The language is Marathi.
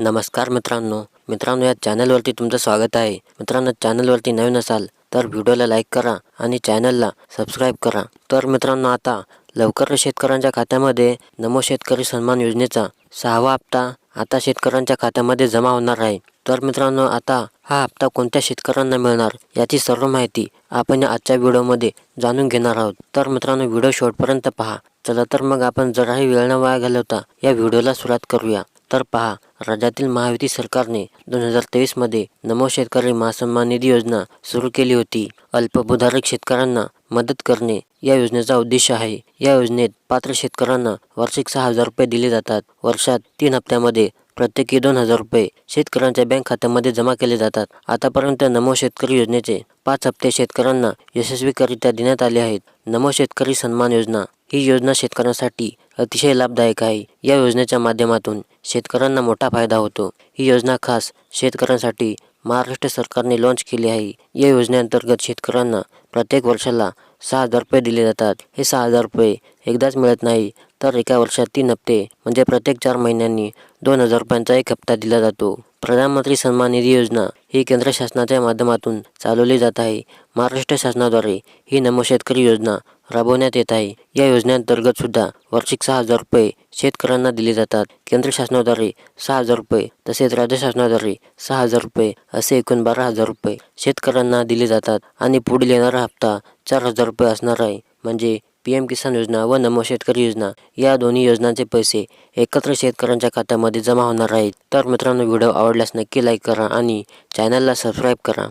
नमस्कार मित्रांनो. मित्रांनो या चॅनलवरती तुमचं स्वागत आहे. मित्रांनो चॅनलवरती नवीन असाल तर व्हिडिओला लाईक करा आणि चॅनलला सबस्क्राईब करा. तर मित्रांनो आता लवकर शेतकऱ्यांच्या खात्यामध्ये नमो शेतकरी सन्मान योजनेचा सहावा हप्ता आता शेतकऱ्यांच्या खात्यामध्ये जमा होणार आहे. तर मित्रांनो आता हा हप्ता कोणत्या शेतकऱ्यांना मिळणार याची सर्व माहिती आपण आजच्या व्हिडिओमध्ये जाणून घेणार आहोत. तर मित्रांनो व्हिडिओ शेवटपर्यंत पहा. चला तर मग आपण जराही वेळ न वाया घालवता या व्हिडिओला सुरुवात करूया. तर पहा राज्यातील महायुती सरकारने दोन हजार तेवीसमध्ये नमो शेतकरी महासन्मान निधी योजना सुरू केली होती. अल्पभूधारक शेतकऱ्यांना मदत करणे या योजनेचा उद्देश आहे. या योजनेत पात्र शेतकऱ्यांना वार्षिक सहा हजार रुपये दिले जातात. वर्षात तीन हप्त्यामध्ये प्रत्येकी दोन हजार रुपये शेतकऱ्यांच्या बँक खात्यामध्ये जमा केले जातात. आतापर्यंत नमो शेतकरी योजनेचे पाच हप्ते शेतकऱ्यांना यशस्वीकरित्या देण्यात आले आहेत. नमो शेतकरी सन्मान योजना ही योजना शेतकऱ्यांसाठी अतिशय लाभदायक आहे. या योजनेच्या माध्यमातून शेतकऱ्यांना मोठा फायदा होतो. ही योजना खास शेतकऱ्यांसाठी महाराष्ट्र सरकारने लॉन्च केली आहे. या योजनेअंतर्गत शेतकऱ्यांना प्रत्येक वर्षाला सहा हजार रुपये दिले जातात. हे सहा हजार रुपये एकदाच मिळत नाही तर एका वर्षात तीन हप्ते म्हणजे प्रत्येक चार महिन्यांनी दोन हजार रुपयांचा एक हप्ता दिला जातो. प्रधानमंत्री सन्मान निधी योजना ही केंद्र शासनाच्या माध्यमातून चालवली जात आहे. महाराष्ट्र शासनाद्वारे ही नमो शेतकरी योजना राबवण्यात येत आहे. या योजनेअंतर्गत सुद्धा वार्षिक सहा हजार रुपये शेतकऱ्यांना दिले जातात. केंद्र शासनाद्वारे सहा हजार रुपये तसेच राज्य शासनाद्वारे सहा हजार रुपये असे एकूण बारा हजार रुपये शेतकऱ्यांना दिले जातात आणि पुढील येणारा हप्ता चार हजार रुपये असणार आहे. म्हणजे पी एम किसान योजना व नमो शेतकरी योजना या दोन्ही योजनांचे पैसे एकत्र शेतकऱ्यांच्या खात्यामध्ये जमा होणार आहेत. तर मित्रांनो व्हिडिओ आवडल्यास नक्की लाईक करा आणि चॅनलला सबस्क्राईब करा.